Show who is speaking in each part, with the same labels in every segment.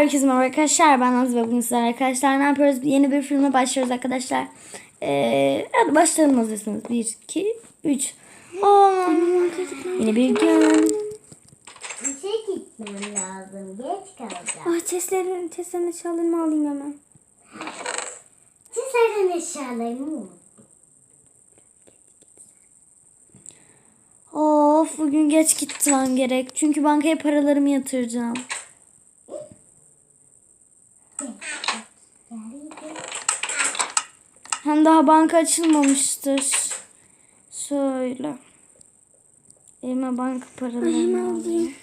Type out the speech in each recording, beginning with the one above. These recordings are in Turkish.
Speaker 1: Herkese merhaba arkadaşlar. Ben Naz ve bugün sizlerle arkadaşlar ne yapıyoruz? Yeni bir filme başlıyoruz arkadaşlar. Ee, hadi başlayalım hazırsanız. 1, 2, 3. Yine bir gün.
Speaker 2: İşe gitmem lazım. Geç kalacağım.
Speaker 3: Ah chestlerin, chestlerin eşyalarımı alayım hemen.
Speaker 2: Çizerden eşyalarımı unut.
Speaker 1: Of bugün geç gitmem gerek. Çünkü bankaya paralarımı yatıracağım. Daha banka açılmamıştır. Şöyle. Elime banka paralarımı alayım.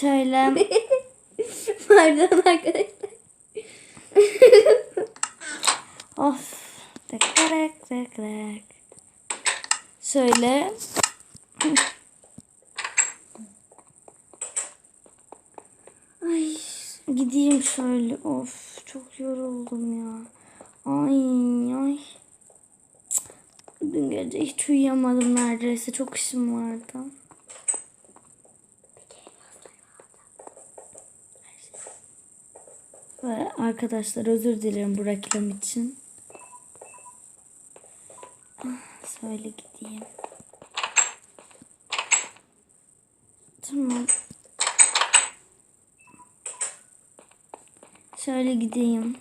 Speaker 1: Şöyle.
Speaker 3: Pardon arkadaşlar.
Speaker 1: Of. Tek tek tek tek. Şöyle.
Speaker 3: Ay.
Speaker 1: Gideyim şöyle. Of çok yoruldum ya. Ay ay. Dün gece hiç uyuyamadım neredeyse. Çok işim vardı. Ve arkadaşlar özür dilerim bu reklam için. Ah, Şöyle gideyim. Tamam. Şöyle gideyim.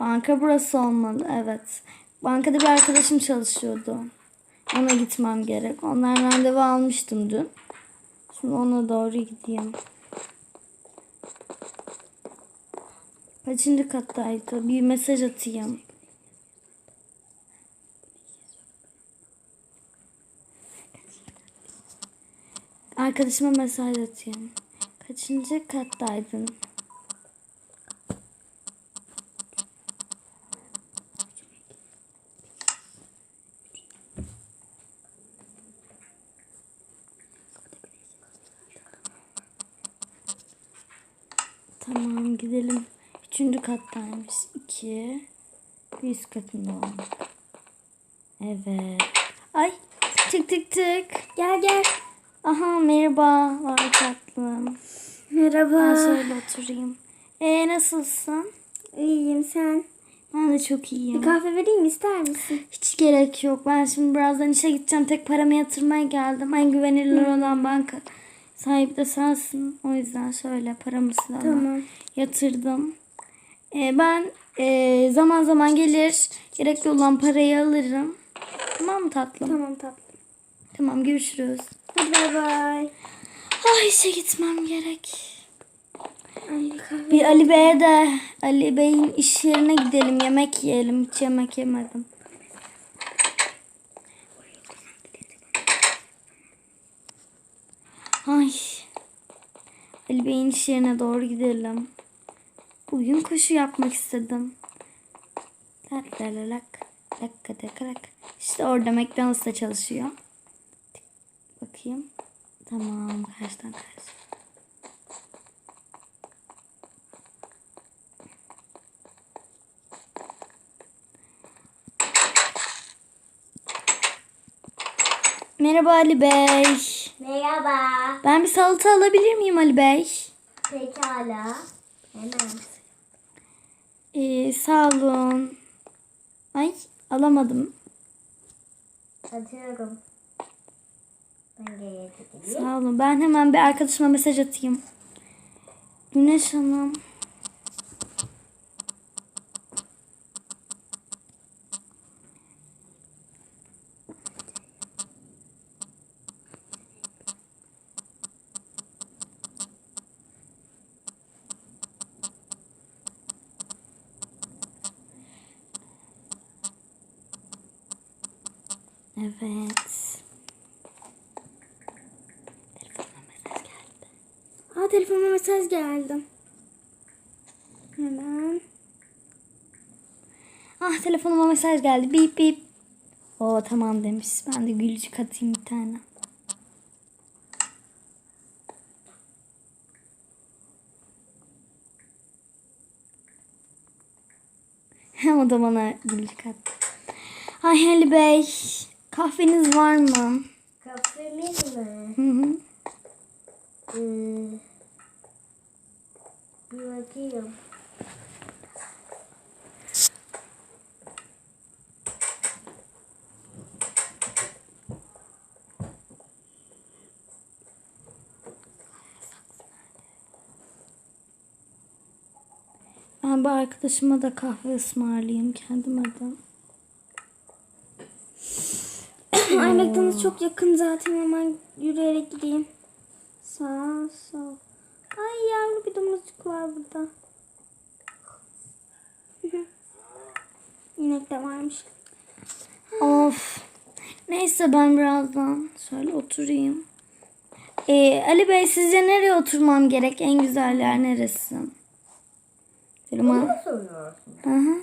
Speaker 1: Banka burası olmalı. Evet. Bankada bir arkadaşım çalışıyordu. Ona gitmem gerek. Ondan randevu almıştım dün. Şimdi ona doğru gideyim. Kaçıncı kattaydı? Bir mesaj atayım. Arkadaşıma mesaj atayım. Kaçıncı kattaydın? Tamam gidelim. Üçüncü kattaymış. İki. Bir üst katında olmak. Evet. Ay tık tık tık.
Speaker 3: Gel gel.
Speaker 1: Aha merhaba. Vay tatlım.
Speaker 3: Merhaba.
Speaker 1: Ben şöyle oturayım. E nasılsın?
Speaker 3: İyiyim sen.
Speaker 1: Ben de çok iyiyim.
Speaker 3: Bir kahve vereyim ister misin?
Speaker 1: Hiç gerek yok. Ben şimdi birazdan işe gideceğim. Tek paramı yatırmaya geldim. En güvenilir olan banka sahibi de sensin. O yüzden şöyle paramı sana
Speaker 3: Tamam.
Speaker 1: yatırdım. Ee, ben e, zaman zaman gelir gerekli olan parayı alırım. Tamam mı tatlım?
Speaker 3: Tamam tatlım.
Speaker 1: Tamam görüşürüz.
Speaker 3: Hadi bay bay.
Speaker 1: Ay işe gitmem gerek.
Speaker 3: Ay.
Speaker 1: Bir Ali Bey'e de Ali Bey'in iş yerine gidelim yemek yiyelim. Hiç yemek yemedim. Ay. Ali Bey'in iş yerine doğru gidelim. Bugün koşu yapmak istedim. Lak la la lak. Lak lak lak. İşte orada McDonald's'ta çalışıyor. Bakayım. Tamam karşıdan karşı. Merhaba Ali Bey.
Speaker 2: Merhaba.
Speaker 1: Ben bir salata alabilir miyim Ali Bey?
Speaker 2: Pekala. Hemen.
Speaker 1: Ee, sağ olun. Ay alamadım.
Speaker 2: Atıyorum.
Speaker 1: Sağ olun. Ben hemen bir arkadaşıma mesaj atayım. Güneş Hanım. Evet.
Speaker 3: Aa telefonuma mesaj geldi. Hemen.
Speaker 1: Ah telefonuma mesaj geldi. Bip bip. Oo tamam demiş. Ben de gülücük atayım bir tane. o da bana gülücük attı. Ay Ali Bey. Kahveniz var mı?
Speaker 2: Kahvemiz mi?
Speaker 1: Hı hı.
Speaker 2: Bir bakayım.
Speaker 1: Ben bir arkadaşıma da kahve ısmarlayayım kendime de.
Speaker 3: Ay McDonald's çok yakın zaten hemen yürüyerek gideyim. Sağ sol. Ay yavru bir domuzcuk var burada. İnek de varmış.
Speaker 1: Of. Neyse ben birazdan şöyle oturayım. Ee, Ali Bey sizce nereye oturmam gerek? En güzel yer neresi?
Speaker 2: Bunu mu soruyorsun?
Speaker 1: Hı hı.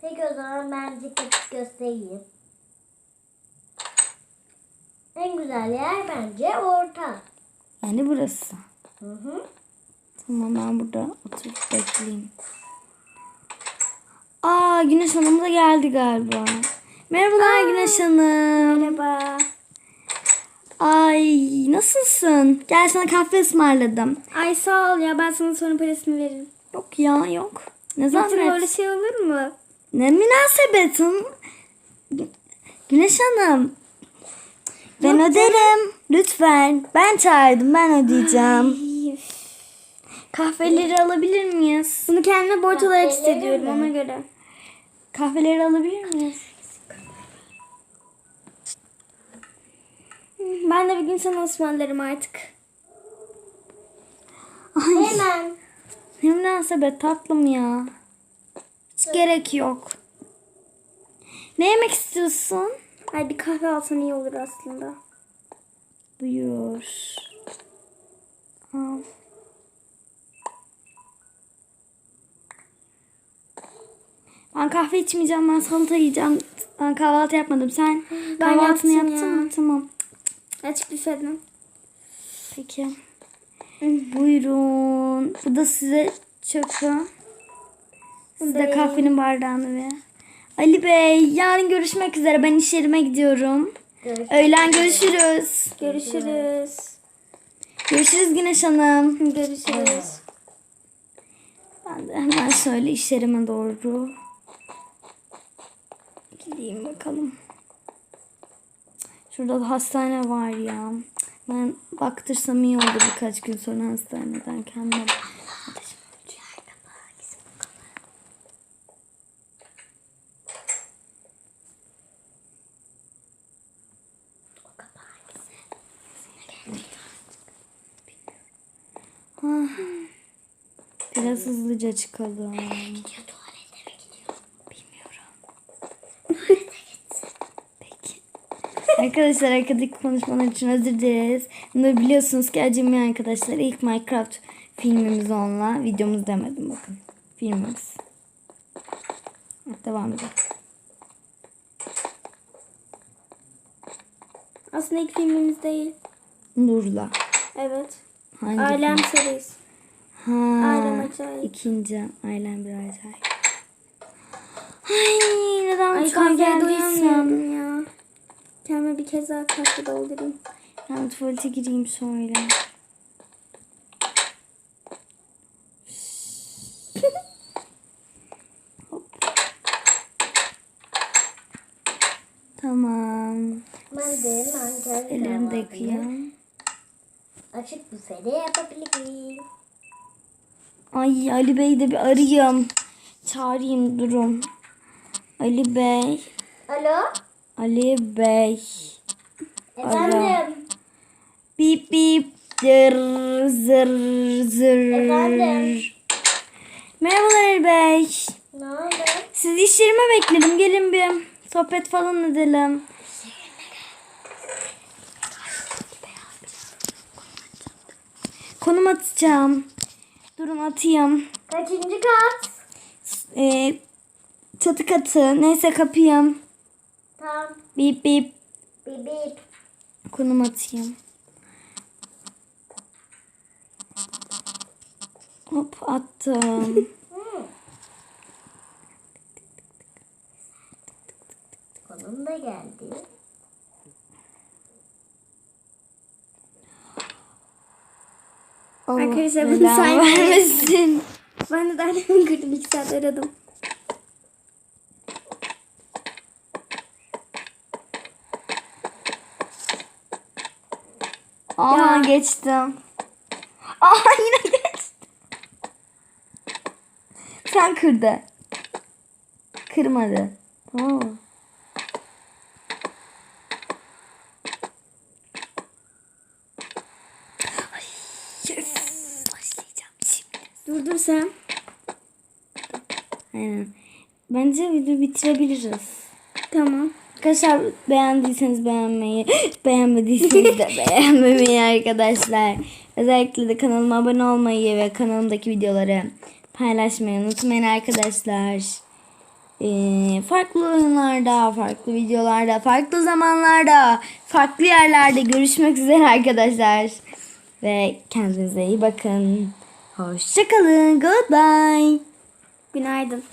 Speaker 2: Peki o zaman ben dikkat göstereyim. En güzel yer bence orta.
Speaker 1: Yani burası.
Speaker 2: Hı hı.
Speaker 1: Tamam ben burada oturup bekleyeyim. Aa Güneş Hanım da geldi galiba. Merhabalar Güneş Hanım.
Speaker 3: Merhaba.
Speaker 1: Ay nasılsın? Gel sana kahve ısmarladım.
Speaker 3: Ay sağ ol ya ben sana sonra parasını veririm.
Speaker 1: Yok ya yok. Ne zahmet.
Speaker 3: öyle şey olur mu?
Speaker 1: Ne münasebetin? Güneş Hanım. Ben öderim. Lütfen. Ben çağırdım. Ben ödeyeceğim.
Speaker 3: Ay.
Speaker 1: Kahveleri alabilir miyiz?
Speaker 3: Bunu kendime borç olarak hissediyorum ona göre.
Speaker 1: Kahveleri alabilir miyiz?
Speaker 3: Ben de bir gün sana ısmarlarım artık.
Speaker 1: Ay
Speaker 2: Hemen.
Speaker 1: ne münasebet tatlım ya. Hiç gerek yok. Ne yemek istiyorsun?
Speaker 3: Ay bir kahve alsan iyi olur aslında.
Speaker 1: Buyur. Al. Ben kahve içmeyeceğim. Ben salata yiyeceğim. Ben kahvaltı yapmadım. Sen
Speaker 3: Ben
Speaker 1: kahvaltını
Speaker 3: yaptım
Speaker 1: yaptın
Speaker 3: ya.
Speaker 1: mı? Tamam.
Speaker 3: Açık büfeden.
Speaker 1: Peki. Buyurun. Bu da size çöpü. Siz de
Speaker 3: Bey.
Speaker 1: kahvenin bardağını ve. Ali Bey yarın görüşmek üzere. Ben iş yerime gidiyorum.
Speaker 2: Görüşürüz.
Speaker 1: Öğlen görüşürüz.
Speaker 3: Görüşürüz.
Speaker 1: Görüşürüz Güneş Hanım.
Speaker 3: Görüşürüz.
Speaker 1: Ben de hemen şöyle iş yerime doğru gideyim bakalım. Şurada da hastane var ya. Ben baktırsam iyi olur birkaç gün sonra hastaneden kendime. Biraz hızlıca çıkalım. Bilmiyorum. Peki. Arkadaşlar arkadaki konuşmalar için özür dileriz. Bunu biliyorsunuz ki acemi arkadaşlar ilk Minecraft filmimiz onunla. Videomuz demedim bakın. Filmimiz. Devam edelim.
Speaker 3: Aslında ilk filmimiz değil.
Speaker 1: Nurla.
Speaker 3: Evet.
Speaker 1: Hangi
Speaker 3: Ailem serisi.
Speaker 1: Ha,
Speaker 3: Ailem acayip.
Speaker 1: İkinci Ailem bir acayip. Ay neden
Speaker 3: Ay kahveye doyamıyorum ya. Kendime bir kez daha kahve doldurayım.
Speaker 1: Ben tuvalete gireyim şöyle. Hop. Tamam.
Speaker 2: Ben de mantar
Speaker 1: Ellerimi de
Speaker 2: kahvaltıyı
Speaker 1: yıkayayım.
Speaker 2: Büfede yapabilirim.
Speaker 1: Ay Ali Bey'i de bir arayayım. Çağırayım durum. Ali Bey.
Speaker 2: Alo?
Speaker 1: Ali Bey.
Speaker 2: Efendim?
Speaker 1: Bip bip. Zır zır zır.
Speaker 2: Efendim?
Speaker 1: Merhabalar Ali Bey.
Speaker 2: Ne oldu?
Speaker 1: Siz iş yerime bekledim. Gelin bir sohbet falan edelim. Konum atacağım. Durun atayım.
Speaker 2: Kaçıncı kat?
Speaker 1: Ee, çatı katı. Neyse kapıyım.
Speaker 2: Tamam.
Speaker 1: Bip bip.
Speaker 2: Bip bip.
Speaker 1: Konum atayım. Hop attım.
Speaker 2: Hı. Konum da geldi.
Speaker 1: Allah
Speaker 3: Arkadaşlar bunu saymayın.
Speaker 1: vermesin.
Speaker 3: Ben de daha demin kırdım. iki saat aradım.
Speaker 1: Aa
Speaker 3: Ya.
Speaker 1: geçtim. Aa yine geçtim. Sen kırdı. Kırmadı. Tamam mı?
Speaker 3: Sen.
Speaker 1: Aynen. Bence video bitirebiliriz.
Speaker 3: Tamam.
Speaker 1: Arkadaşlar beğendiyseniz beğenmeyi, beğenmediyseniz de beğenmemeyi arkadaşlar. Özellikle de kanalıma abone olmayı ve kanalımdaki videoları paylaşmayı unutmayın arkadaşlar. Ee, farklı oyunlarda, farklı videolarda, farklı zamanlarda, farklı yerlerde görüşmek üzere arkadaşlar. Ve kendinize iyi bakın. Hoşçakalın. Goodbye.
Speaker 3: Günaydın.